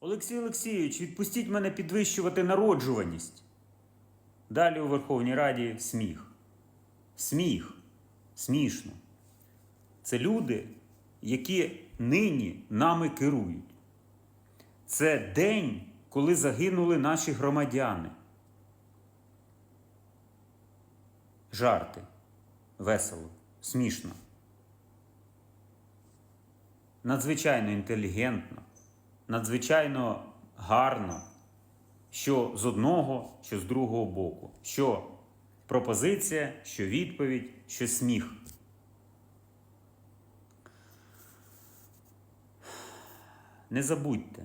Олексій Олексійович, відпустіть мене підвищувати народжуваність. Далі у Верховній Раді сміх. Сміх. Смішно. Це люди, які нині нами керують. Це день, коли загинули наші громадяни. Жарти. Весело, смішно. Надзвичайно інтелігентно, надзвичайно гарно, що з одного, що з другого боку. Що пропозиція, що відповідь, що сміх. Не забудьте,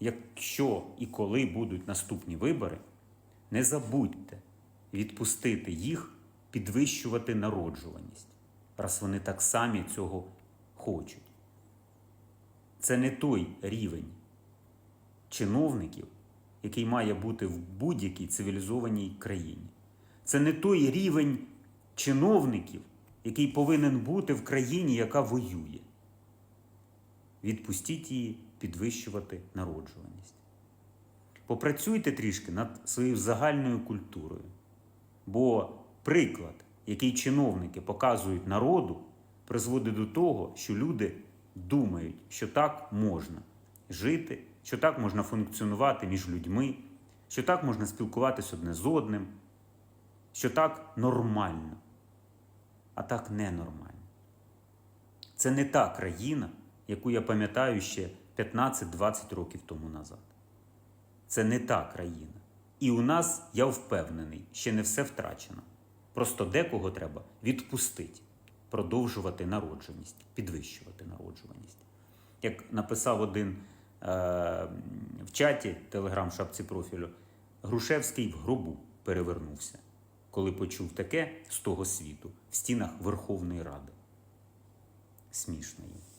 якщо і коли будуть наступні вибори, не забудьте відпустити їх підвищувати народжуваність, раз вони так самі цього хочуть. Це не той рівень чиновників, який має бути в будь-якій цивілізованій країні. Це не той рівень чиновників, який повинен бути в країні, яка воює. Відпустіть її підвищувати народжуваність. Попрацюйте трішки над своєю загальною культурою. Бо приклад, який чиновники показують народу, призводить до того, що люди думають, що так можна жити, що так можна функціонувати між людьми, що так можна спілкуватися одне з одним, що так нормально, а так ненормально. Це не та країна, яку я пам'ятаю ще 15-20 років тому назад. Це не та країна. І у нас, я впевнений, ще не все втрачено. Просто декого треба відпустити, продовжувати народжуваність, підвищувати народжуваність. Як написав один е- в чаті телеграм-шапці профілю, Грушевський в гробу перевернувся, коли почув таке з того світу в стінах Верховної Ради. Смішно їм.